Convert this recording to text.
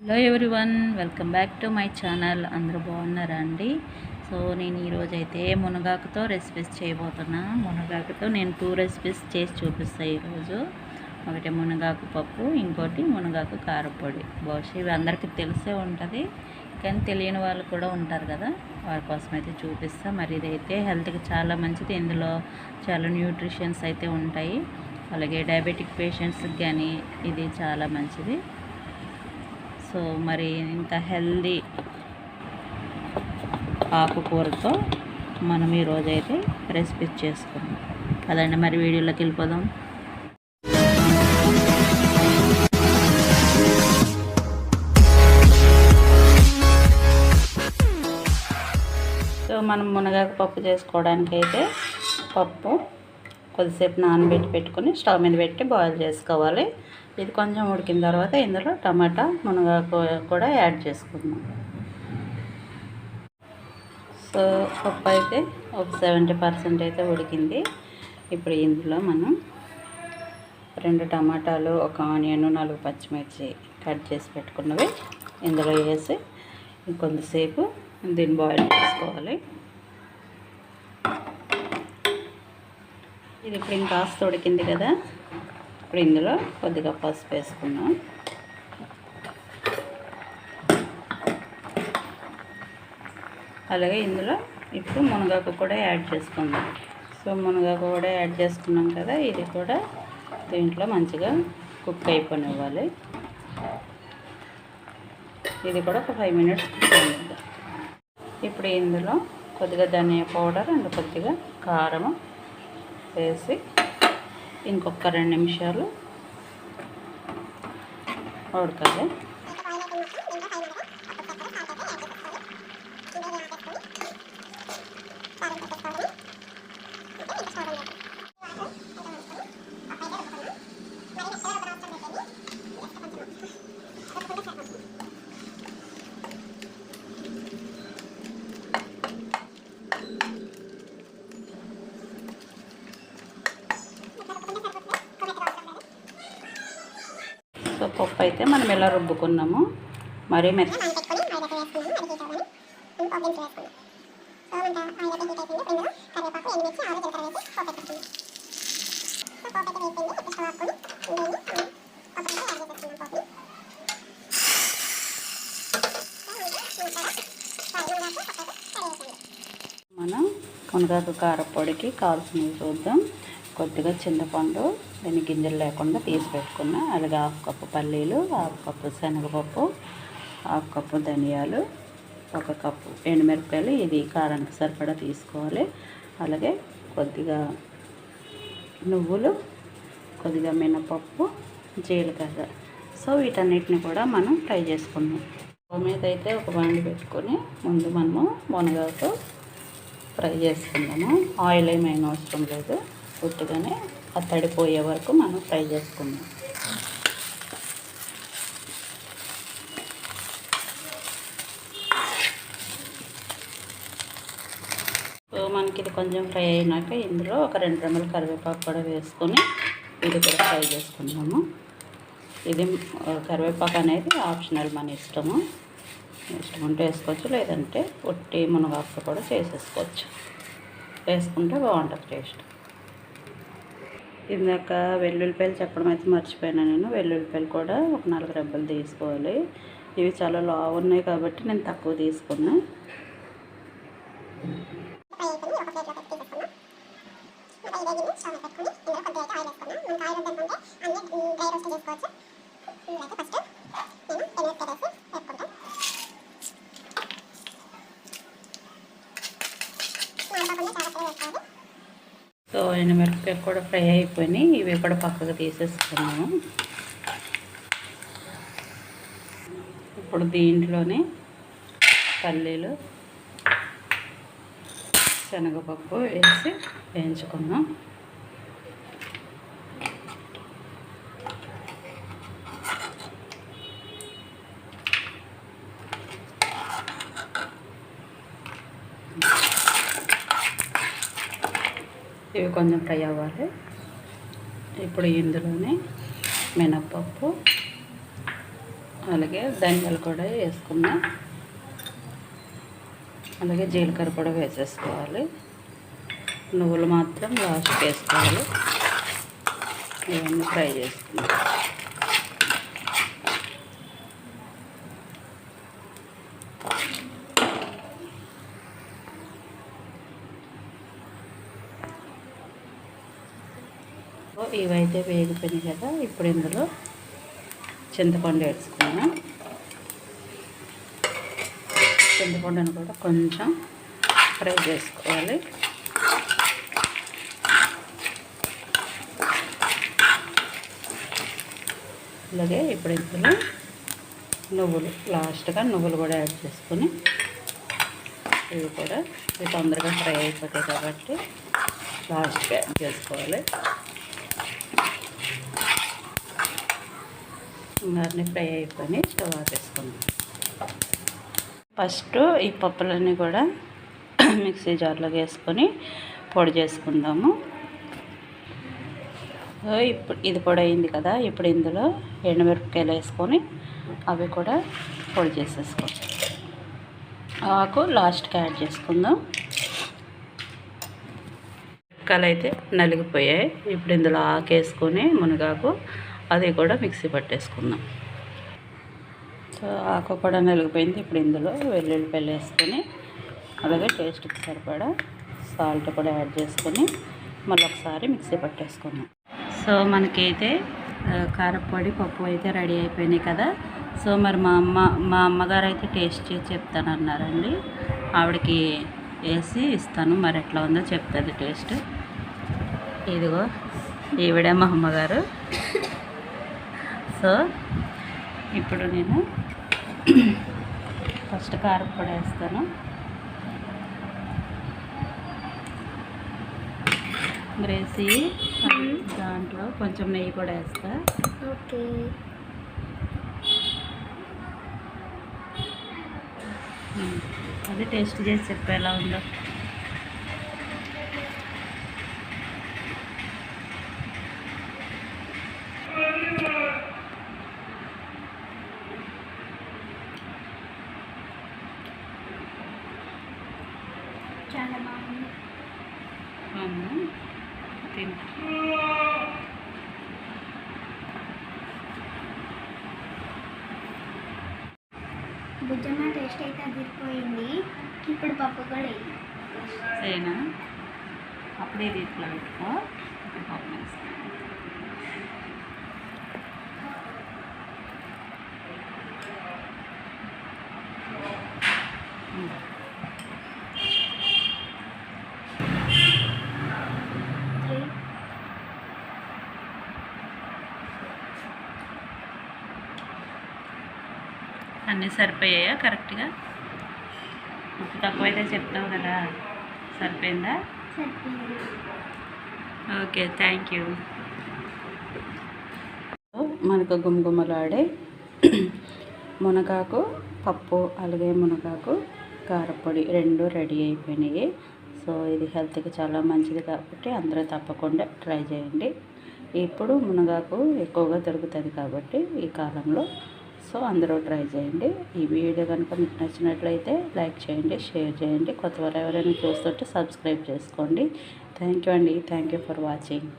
Hello everyone welcome back to my channel అందరూ బాగున్నారా అండి? సో నేను ఈరోజు అయితే మునగాకుతో రెసిపీస్ చేయబోతున్నా. మునగాకుతో నేను టూ రెసిపీస్ చేసి చూపిస్తాను ఈరోజు. ఒకటి మునగాకు పప్పు ఇంకోటి మునగాకు కారపొడి. బహుశా ఇవి అందరికీ తెలిసే ఉంటుంది కానీ తెలియని వాళ్ళు కూడా ఉంటారు కదా. వారి కోసం అయితే చూపిస్తాను మరి ఇదైతే హెల్త్కి చాలా మంచిది. ఇందులో చాలా న్యూట్రిషన్స్ అయితే ఉంటాయి. అలాగే డయాబెటిక్ పేషెంట్స్కి కానీ ఇది చాలా మంచిది. సో మరి ఇంత హెల్దీ ఆకుకూరతో మనం ఈరోజైతే రెసిపీ చేసుకున్నాం అదండి మరి వీడియోలోకి వెళ్ళిపోదాం. సో మనం మునగాకు పప్పు చేసుకోవడానికి అయితే పప్పు కొద్దిసేపు నానబెట్టి పెట్టుకొని స్టవ్ మీద పెట్టి బాయిల్ చేసుకోవాలి. ఇది కొంచెం ఉడికిన తర్వాత ఇందులో టమాటా మునగాకు కూడా యాడ్ చేసుకుందాం. సో పప్పు అయితే ఒక సెవెంటీ పర్సెంట్ అయితే ఉడికింది. ఇప్పుడు ఇందులో మనం రెండు టమాటాలు ఒక ఆనియన్ నాలుగు పచ్చిమిర్చి కట్ చేసి పెట్టుకున్నవి ఇందులో వేసి ఇంకొంతసేపు దీన్ని బాయిల్ చేసుకోవాలి. ఇది ఇప్పుడు ఇంకాస్త ఉడికింది కదా. ఇప్పుడు ఇందులో కొద్దిగా పసుపు వేసుకున్నాం అలాగే ఇందులో ఇప్పుడు మునగాకు కూడా యాడ్ చేసుకుందాం. సో మునగాకు కూడా యాడ్ చేసుకున్నాం కదా ఇది కూడా దీంట్లో మంచిగా కుక్ అయిపోనివ్వాలి. ఇది కూడా ఒక ఫైవ్ మినిట్స్ కుక్ ఇప్పుడు ఇందులో కొద్దిగా ధనియా పౌడర్ అండ్ కొద్దిగా కారం వేసి ఇంకొక రెండు నిమిషాలు ఉడకాలి సో పప్పు అయితే మనం ఇలా రుబ్బుకున్నాము మరీ మెత్త మనం మునగాకు కారపొడికి కావాల్సినవి చూద్దాం. కొద్దిగా చింతపండు దీన్ని గింజలు లేకుండా తీసి పెట్టుకున్న. అలాగే హాఫ్ కప్పు పల్లీలు హాఫ్ కప్పు శనగపప్పు హాఫ్ కప్పు ధనియాలు ఒక కప్పు ఎండుమిరపకాయలు. ఇది కారానికి సరిపడా తీసుకోవాలి. అలాగే కొద్దిగా నువ్వులు కొద్దిగా మినపప్పు జీలకర్ర. సో వీటన్నిటిని కూడా మనం ఫ్రై చేసుకుందాం. స్టవ్ మీద అయితే ఒక బాండి పెట్టుకొని ముందు మనము మునగాకు ఫ్రై చేసుకుందాము. ఆయిల్ ఏమైనా అవసరం లేదు. పుట్టుగానే ఆ తడిపోయే వరకు మనం ఫ్రై చేసుకుందాం. సో మనకి ఇది కొంచెం ఫ్రై అయినాక ఇందులో ఒక రెండు రెమ్మల కరివేపాకు కూడా వేసుకొని ఇది కూడా ఫ్రై చేసుకుందాము. ఇది కరివేపాకు అనేది ఆప్షనల్ మన ఇష్టము. ఇష్టం ఉంటే వేసుకోవచ్చు లేదంటే ఉట్టి మునగాకు కూడా చేసేసుకోవచ్చు. వేసుకుంటే బాగుంటుంది టేస్ట్. ఇందాక వెల్లుల్లిపాయలు చెప్పడం అయితే మర్చిపోయాను నేను వెల్లుల్లిపాయలు కూడా ఒక నాలుగు రెబ్బలు తీసుకోవాలి ఇవి చాలా లావు ఉన్నాయి కాబట్టి నేను తక్కువ తీసుకున్నా సో ఎండుమిరపకాయలు కూడా ఫ్రై అయిపోయినాయి. ఇవి కూడా పక్కకు తీసేసుకున్నాము. ఇప్పుడు దీంట్లోనే పల్లీలు శనగపప్పు వేసి వేయించుకుందాం. ఇవి కొంచెం ఫ్రై అవ్వాలి. ఇప్పుడు ఇందులోనే మినప్పప్పు అలాగే ధనియాలు కూడా వేసుకున్నా అలాగే జీలకర్ర కూడా వేసేసుకోవాలి. నువ్వులు మాత్రం లాస్ట్ వేసుకోవాలి. ఇవన్నీ ఫ్రై చేసుకున్నాం. ఇవైతే వేగిపోయినాయి కదా ఇప్పుడు ఇందులో చింతపండు వేసుకున్నాను. చింతపండును కూడా కొంచెం ఫ్రై చేసుకోవాలి. అలాగే ఇప్పుడు ఇందులో నువ్వులు లాస్ట్గా నువ్వులు కూడా యాడ్ చేసుకొని ఇవి కూడా ఇవి తొందరగా ఫ్రై అయిపోతాయి కాబట్టి లాస్ట్గా యాడ్ చేసుకోవాలి. అన్నీ ఫ్రై అయిపోయి స్టవ్ ఆపేసుకుందాం ఫస్ట్ ఈ పప్పులన్నీ కూడా మిక్సీ జార్లోకి వేసుకొని పొడి చేసుకుందాము. ఇప్పుడు ఇది పొడి అయింది కదా ఇప్పుడు ఇందులో ఎండుమిరపకాయలు వేసుకొని అవి కూడా పొడి చేసేసుకోండి ఆకు లాస్ట్కి యాడ్ చేసుకుందాం. మిరపకాయలు అయితే నలిగిపోయాయి. ఇప్పుడు ఇందులో ఆకు వేసుకొని మునగాకు అది కూడా మిక్సీ పట్టేసుకుందాం. సో ఆకు కూడా నలిగిపోయింది. ఇప్పుడు ఇందులో వెల్లుల్లిపల్లి వేసుకొని అలాగే టేస్ట్కి సరిపడా సాల్ట్ కూడా యాడ్ చేసుకొని మళ్ళీ ఒకసారి మిక్సీ పట్టేసుకుందాం. సో మనకైతే కారపొడి పప్పు అయితే రెడీ అయిపోయినాయి కదా. సో మరి మా అమ్మ మా అమ్మగారు అయితే టేస్ట్ చేసి చెప్తానన్నారండి. ఆవిడకి వేసి ఇస్తాను. మరి ఎట్లా ఉందో చెప్తుంది టేస్ట్. ఇదిగో ఈవిడే మా అమ్మగారు. సో ఇప్పుడు నేను ఫస్ట్ కారపొడి వేస్తాను. గ్రేసి దాంట్లో కొంచెం నెయ్యి కూడా వేస్తా. ఓకే. అది టేస్ట్ చేసి చెప్పు ఎలా ఉందో చాలా బాగుంది అవును తిను బుజ్జమ్మ టేస్ట్ అయితే అదిరిపోయింది ఇప్పుడు పప్పు కూడా వేయి. సరేనా అప్పుడే ఇప్పుడు పప్పు. అన్నీ సరిపోయాయా కరెక్ట్గా? ఉప్పు తక్కువైతే చెప్తావు కదా. సరిపోయిందా? Okay thank you. మనకు గుమగుమలాడే మునగాకు పప్పు అలాగే మునగాకు కారపొడి రెండు రెడీ అయిపోయినాయి. సో ఇది హెల్త్కి చాలా మంచిది కాబట్టి అందరూ తప్పకుండా ట్రై చేయండి. ఇప్పుడు మునగాకు ఎక్కువగా దొరుకుతుంది కాబట్టి ఈ కాలంలో సో అందరూ ట్రై చేయండి. ఈ వీడియో కనుక మీకు నచ్చినట్లయితే లైక్ చేయండి షేర్ చేయండి. కొత్తవారు ఎవరైనా చూస్తుంటే సబ్స్క్రైబ్ చేసుకోండి. థ్యాంక్ యూ అండి. Thank you for watching.